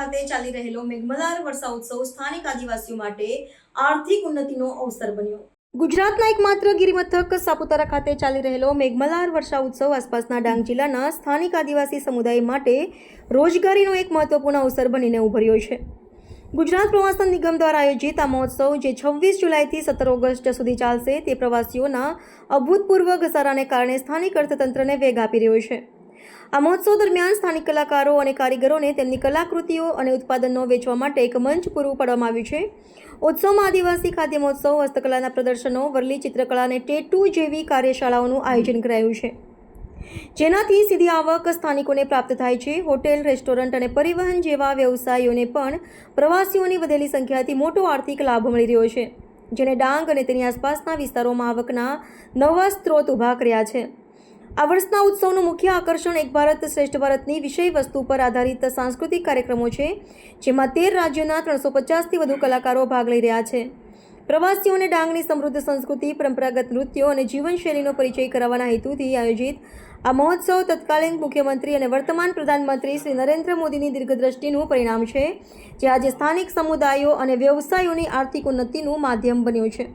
ખાતે ચાલી રહેલો મેઘમલાર વર્ષા ઉત્સવ સ્થાનિક આદિવાસીઓ માટે આર્થિક ઉન્નતિનો અવસર બન્યો. ગુજરાતના એકમાત્ર ગિરિમથક સાપુતારા ખાતે ચાલી રહેલો મેઘમલાર વર્ષા ઉત્સવ આસપાસના ડાંગ જિલ્લાના સ્થાનિક આદિવાસી સમુદાય માટે રોજગારીનો એક મહત્વપૂર્ણ અવસર બનીને ઉભર્યો છે. ગુજરાત પ્રવાસન નિગમ દ્વારા આયોજિત આ મહોત્સવ જે છવ્વીસ જુલાઈથી સત્તર ઓગસ્ટ સુધી ચાલશે તે પ્રવાસીઓના અભૂતપૂર્વ ઘસારાને કારણે સ્થાનિક અર્થતંત્રને વેગ આપી રહ્યો છે. આ મહોત્સવ દરમિયાન સ્થાનિક કલાકારો અને કારીગરોને તેમની કલાકૃતિઓ અને ઉત્પાદનો વેચવા માટે એક મંચ પૂરું પાડવામાં આવ્યું છે. ઉત્સવમાં આદિવાસી ખાદ્ય મહોત્સવ, હસ્તકલાના પ્રદર્શનો, વરલી ચિત્રકલા અને ટેટુ જેવી કાર્યશાળાઓનું આયોજન કરાયું છે. જેનાથી સીધી આવક સ્થાનિકોને પ્રાપ્ત થાય છે. હોટેલ, રેસ્ટોરન્ટ અને પરિવહન જેવા વ્યવસાયોને પણ પ્રવાસીઓની વધેલી સંખ્યાથી મોટો આર્થિક લાભ મળી રહ્યો છે, જેને ડાંગ અને તેની આસપાસના વિસ્તારોમાં આવકના નવા સ્ત્રોત ઊભા કર્યા છે. આ વર્ષના ઉત્સવનું મુખ્ય આકર્ષણ એક ભારત શ્રેષ્ઠ ભારતની વિષય વસ્તુ પર આધારિત સાંસ્કૃતિક કાર્યક્રમો છે, જેમાં તેર રાજ્યોના ત્રણસો પચાસથી વધુ કલાકારો ભાગ લઈ રહ્યા છે. પ્રવાસીઓને ડાંગની સમૃદ્ધ સંસ્કૃતિ, પરંપરાગત નૃત્યો અને જીવનશૈલીનો પરિચય કરાવવાના હેતુથી આયોજિત આ મહોત્સવ તત્કાલીન મુખ્યમંત્રી અને વર્તમાન પ્રધાનમંત્રી શ્રી નરેન્દ્ર મોદીની દીર્ઘદ્રષ્ટિનું પરિણામ છે, જે આજે સ્થાનિક સમુદાયો અને વ્યવસાયોની આર્થિક ઉન્નતિનું માધ્યમ બન્યું છે.